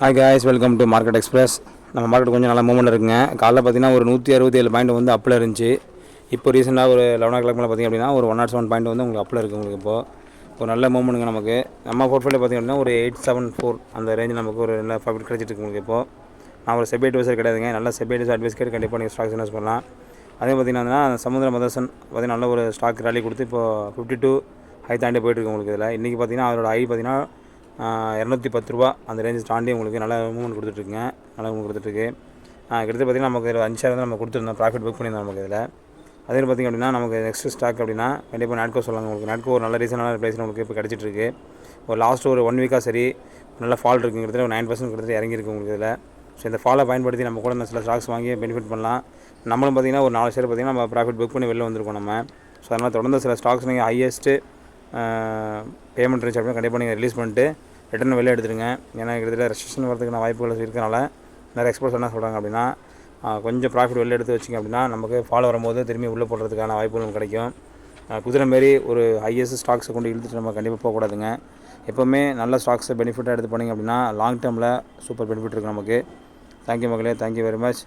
Hi guys welcome to market express நம்ம market கொஞ்சம் நல்ல மூமெண்ட் இருக்குங்க. காலைல பார்த்தீங்கன்னா ஒரு நூற்றி அறுபத்தி ஏழு பாயிண்ட் வந்து அப்பில் இருந்துச்சு. இப்போ ரீசெண்டாக ஒரு லெவன் ஓ கிளாக் மேலே பார்த்தீங்க அப்படின்னா ஒரு ஒன் நாட் செவன் பாயிண்ட் வந்து உங்களுக்கு அப்பில் இருக்குது உங்களுக்கு இப்போது ஒரு நல்ல மூமெண்ட்டுங்க நமக்கு. நம்ம போர்ட்ஃபோலியோ பார்த்திங்க அப்படின்னா ஒரு எயிட் செவன் ஃபோர் அந்த ரேஞ்சில் நமக்கு ஒரு நல்ல ப்ராஃபிட் கிடச்சிட்டு இருக்கு உங்களுக்கு இப்போது நான் ஒரு செபி அட்வைசர் கிடையாதுங்க. நல்ல செபி அட்வைஸ் அட்வைஸ் கேட்டு கண்டிப்பாக நீங்கள் ஸ்டாக்ஸ் இன்வெஸ்ட் பண்ணலாம். அதே பார்த்தீங்கன்னா சமுதிர மதர்சன் பார்த்தீங்கன்னா நல்ல ஒரு ஸ்டாக் ரேலி கொடுத்து இப்போ ஃபிஃப்டி டூ ஹை தாண்டி போயிட்டுருக்கு உங்களுக்கு இதில். இன்றைக்கி பார்த்தீங்கன்னா அதோட ஹை பார்த்தீங்கன்னா இரநூத்தி பத்து ரூபா அந்த ரேஞ்சை தாண்டி உங்களுக்கு நல்ல மூவ்மெண்ட் கொடுத்துட்ருக்குங்க. நல்ல மூவ்மெண்ட் கொடுத்துட்ருக்கு. கிட்டத்தட்ட பார்த்தீங்கன்னா நமக்கு இதில் அஞ்சாயிரம் தான் நம்ம கொடுத்துருந்தோம். ப்ராஃபிட் புக் பண்ணியிருந்தோம் நமக்கு இதில். அதே பார்த்திங்க அப்படின்னா நமக்கு நெக்ஸ்ட் ஸ்டாக் அப்படின்னா கண்டிப்பாக நாட்கோ சொல்லலாம் உங்களுக்கு நாட்கோ ஒரு நல்ல ரீசனான ப்ரைஸ் நமக்கு இப்போ கிடச்சிட்ருக்கு. ஒரு லாஸ்ட் ஒரு ஒன் வீக்காக சரி நல்ல ஃபால் இருக்குது கிட்டத்தட்ட ஒரு நைன் பர்சன்ட் கிட்டத்தட்ட இறங்கியிருக்கு உங்களுக்கு இதில். ஸோ இந்த ஃபாலை பயன்படுத்தி நம்ம கூட இந்த சில ஸ்டாக்ஸ் வாங்கி பெனிஃபிட் பண்ணலாம். நம்மளும் பார்த்திங்கன்னா ஒரு நாலு ஷேர் பார்த்திங்கன்னா நம்ம ப்ராஃபிட் புக் பண்ணி வெளில வந்திருக்கோம் நம்ம. ஸோ அதனால் தொடர்ந்து சில ஸ்டாக்ஸ் நீங்கள் ஹையஸ்ட்டு பேமெண்ட் இருந்துச்சு அப்படின்னா கண்டிப்பாக நீங்கள் ரிலீஸ் பண்ணிட்டு ரிட்டர்ன் வெளியே எடுத்துருங்க ஏன்னா கிட்டத்தட்ட ரெஸ்ட்ரிக்ஷன் வரதுக்கான வாய்ப்புகள் இருக்கிறனால நிறைய எக்ஸ்போர்ட்ஸ் என்ன சொல்கிறாங்க அப்படின்னா கொஞ்சம் ப்ராஃபிட் வெளில எடுத்து வச்சிங்க அப்படின்னா நமக்கு ஃபாலோ வரும்போது திரும்பி உள்ளே போடுறதுக்கான வாய்ப்புகளும் கிடைக்கும். குதிரை மாரி ஒரு ஹையஸ்ட் ஸ்டாக்ஸை கொண்டு இழுத்துட்டு நம்ம கண்டிப்பாக போகக்கூடாதுங்க எப்போவுமே நல்ல ஸ்டாக்ஸை பெனிஃபிட்டாக எடுத்து போனீங்க அப்படின்னா லாங் டேர்மில் சூப்பர் பெனிஃபிட் இருக்குது நமக்கு. தேங்க்யூ மக்களே. Thank you very much